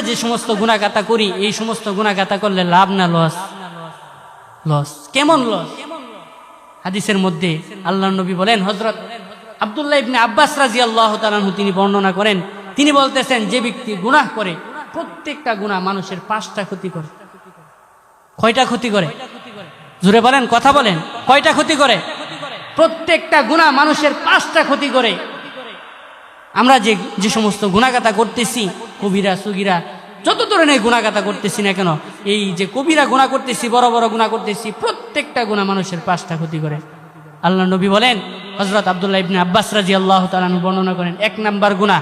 যে সমস্ত গুণাগাতা করি, এই সমস্ত গুণাগাতা করলে লাভ না লস লস কেমন লস হাদিসের মধ্যে আল্লাহ নবী বলেন হজরত আবদুল্লাহ ইবনে আব্বাস রাজি আল্লাহ তালাহু তিনি বর্ণনা করেন, তিনি বলতেছেন, যে ব্যক্তি গুনাহ করে, প্রত্যেকটা গুনাহ মানুষের পাঁচটা ক্ষতি করে। কয়টা ক্ষতি করে? জুড়ে বলেন, কথা বলেন। কয়টা ক্ষতি করে? প্রত্যেকটা গুনাহ মানুষের পাঁচটা ক্ষতি করে। আমরা যে যে সমস্ত গুণাগাতা করতেছি কবিরা, সুগিরা, যত ধরনের গুণাগাতা করতেছি না কেন, এই যে কবিরা গুণা করতেছি, বড় বড় গুণা করতেছি, প্রত্যেকটা গুণা মানুষের পাঁচটা ক্ষতি করে। আল্লাহ নবী বলেন হজরত আবদুল্লাহ ইবনে আব্বাস রাজি আল্লাহ তালানু বর্ণনা করেন, এক নাম্বার গুণা।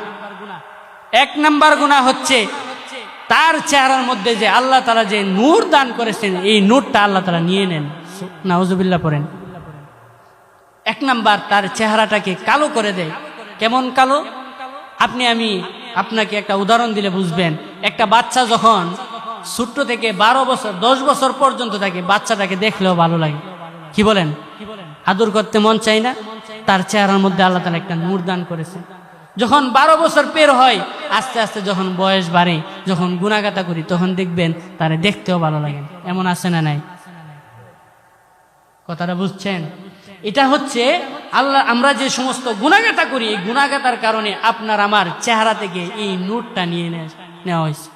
এক নাম্বার গুণা হচ্ছে তার চেহারার মধ্যে যে আল্লাহ তালা যে নূর দান করেছেন, এই নূরটা আল্লাহ তালা নিয়ে নেন। নাউজুবিল্লাহ পড়েন। এক নাম্বার তার চেহারাটাকে কালো করে দেয়। কেমন কালো? আপনি আমি আপনাকে একটা উদাহরণ দিলে বুঝবেন। একটা বাচ্চা যখন ছোট্ট থেকে বারো বছর, দশ বছর পর্যন্ত থাকে, বাচ্চাটাকে দেখলেও ভালো লাগে। কি বলেন? আদর করতে মন চাই না, তার চেহারার মধ্যে আল্লাহ তালা একটা নূর দান করেছে। যখন বারো বছর পের হয়, আস্তে আস্তে যখন বয়স বাড়ে, যখন গুণাগাতা করি, তখন দেখবেন তারে দেখতেও ভালো লাগে। এমন আছে না নাই? কথাটা বুঝছেন? এটা হচ্ছে আল্লাহ, আমরা যে সমস্ত গুণাগাতা করি, এই গুণাগাতার কারণে আপনার আমার চেহারা থেকে এই নোটটা নিয়ে নেওয়া হয়েছে।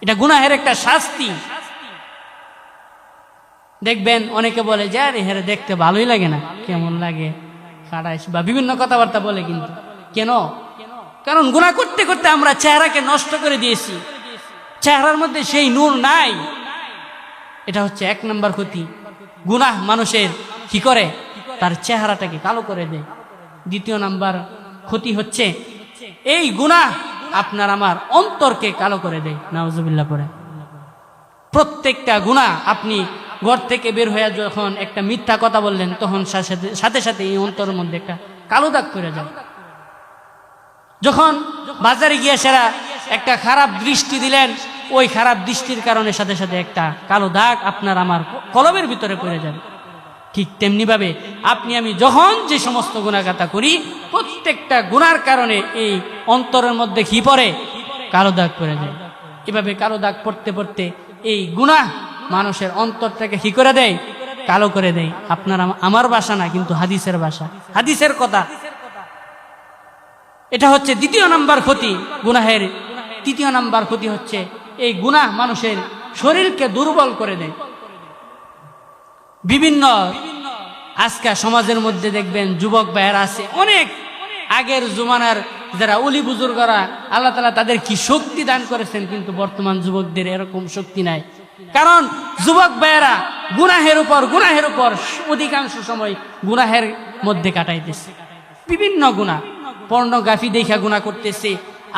এটা গুনাহের একটা শাস্তি। দেখবেন, অনেকে বলে, যে আরে হেরে দেখতে ভালোই লাগে না। কেমন লাগে? খাড়াইস বা বিভিন্ন কথাবার্তা বলে কিন্তু। কেন? কারণ গুণা করতে করতে আমরা চেহারাকে নষ্ট করে দিয়েছি। চেহারার মধ্যে সেই নূর নাই। এটা হচ্ছে এক নম্বর ক্ষতি। গুনাহ মানুষের কি করে? তার চেহারাটাকে কালো করে দেয়। দ্বিতীয় নাম্বার ক্ষতি হচ্ছে, এই গুনাহ আপনার আমার অন্তরকে কালো করে দেয়। নাওজুবিল্লাহ পরে প্রত্যেকটা গুণা আপনি ঘর থেকে বের হয়ে যখন একটা মিথ্যা কথা বললেন, তখন সাথে সাথে সাথে এই অন্তরের মধ্যে একটা কালো দাগ করে যায়। যখন বাজারে গিয়ে সেরা একটা খারাপ দৃষ্টি দিলেন, ওই খারাপ দৃষ্টির কারণে সাথে সাথে একটা কালো দাগ আপনার আমার কলমের ভিতরে পড়ে যাবে। ঠিক তেমনি ভাবে আপনি আমি যখন যে সমস্ত গুণাগাতা করি, প্রত্যেকটা গুনার কারণে এই অন্তরের মধ্যে কি পড়ে? কালো দাগ পড়ে যায়। এভাবে কালো দাগ পড়তে পড়তে এই গুনাহ মানুষের অন্তরটাকে কি করে দেয়? কালো করে দেয়। আপনার আমার বাসা না, কিন্তু হাদিসের বাসা হাদিসের কথা। এটা হচ্ছে দ্বিতীয় নাম্বার ক্ষতি গুনাহের। তৃতীয় নাম্বার ক্ষতি হচ্ছে এই গুনাহ মানুষের শরীরকে দুর্বল করে দেয়। বিভিন্ন আজকা সমাজের মধ্যে দেখবেন যুবক ভাইয়েরা আছে, অনেক আগের জমানার যারা অলি বুজুর্গরা, আল্লাহ তালা তাদের কি শক্তি দান করেছেন, কিন্তু বর্তমান যুবকদের এরকম শক্তি নাই। কারণ যুবক ভাইয়েরা গুনাহের উপর গুনাহের উপর অধিকাংশ সময় গুনাহের মধ্যে কাটাইতেছে। বিভিন্ন গুণা পর্ণগ্রাফি দেখা গুণা করতেছে,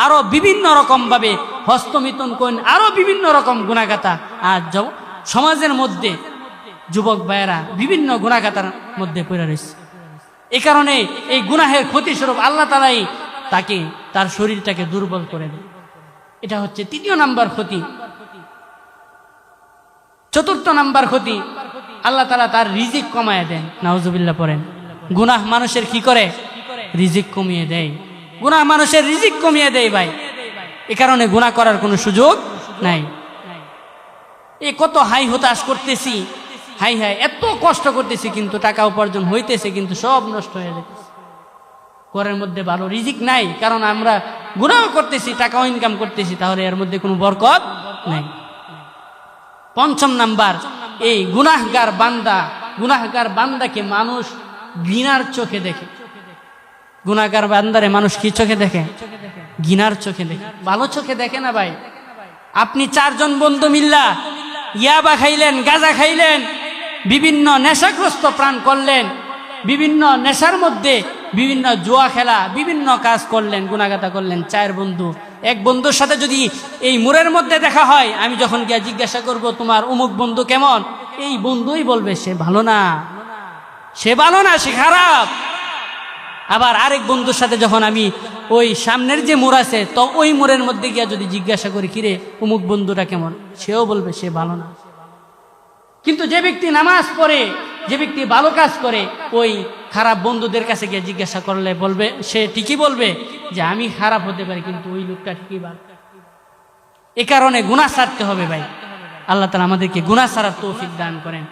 আরও বিভিন্ন রকম ভাবে হস্তমিথুন কোন আরও বিভিন্ন রকম গুণাগাতা আর সমাজের মধ্যে যুবক ভাইয়েরা বিভিন্ন গুণাগাতার মধ্যে পড়ে রয়েছে। এই কারণে এই গুনাহের ক্ষতিস্বরূপ আল্লাহ তালাই তাকে, তার শরীরটাকে দুর্বল করে দেয় এটা হচ্ছে তৃতীয় নাম্বার ক্ষতি। চতুর্থ নাম্বার ক্ষতি, আল্লাহ তালা তার রিজিক কমায় দেন। নাউজুবিল্লাহ পড়েন। গুনাহ মানুষের কি করে? রিজিক কমিয়ে দেয়। গুনাহ মানুষের রিজিক কমিয়ে দেয় ভাই। এ কারণে গুনাহ করার কোনো সুযোগ নাই। এ কত হাই হতাশ করতেছি। হাই হাই, এত কষ্ট করতেছি কিন্তু টাকা উপার্জন হইতেছে কিন্তু সব নষ্ট হয়ে যাচ্ছে ঘরের মধ্যে ভালো রিজিক নাই, কারণ আমরা গুনাহ করতেছি, টাকাও ইনকাম করতেছি, তাহলে এর মধ্যে কোনো বরকত নাই। পঞ্চম নাম্বার, এই গুনাহগার বান্দা, গুনাহগার বান্দাকে মানুষ ঘৃণার চোখে দেখে। গুনাহগার বান্দারে মানুষ কি চোখে দেখে? ঘৃণার চোখে দেখে। ভালো চোখে দেখে না ভাই? আপনি চারজন বন্ধু মিল্লা, ইয়াবা খাইলেন, গাজা খাইলেন বিভিন্ন নেশাগ্রস্ত প্রাণ করলেন, বিভিন্ন নেশার মধ্যে বিভিন্ন জুয়া খেলা, বিভিন্ন কাজ করলেন গুণাগাতা করলেন চার বন্ধু। এক বন্ধুর সাথে যদি এই মোড়ের মধ্যে দেখা হয়, আমি যখন গিয়া জিজ্ঞাসা করব, তোমার অমুক বন্ধু কেমন? এই বন্ধুই বলবে, সে ভালো না। সে ভালো না, সে খারাপ। আবার আরেক বন্ধুর সাথে যখন আমি ওই সামনের যে মোড় আছে, তো ওই মোড়ের মধ্যে গিয়া যদি জিজ্ঞাসা করি, কিরে, অমুক বন্ধুটা কেমন? সেও বলবে, সে ভালো না। কিন্তু যে ব্যক্তি নামাজ পড়ে, যে ব্যক্তি ভালো কাজ করে, ওই খারাপ বন্ধুদের কাছে গিয়ে জিজ্ঞাসা করলে বলবে, সে ঠিকই বলবে যে আমি খারাপ হতে পারি, কিন্তু ওই লোকটা ঠিকই ভালো। এ কারণে গুণা সারতে হবে ভাই। আল্লাহ তালা আমাদেরকে গুণা সারার তৌফিক দান করেন।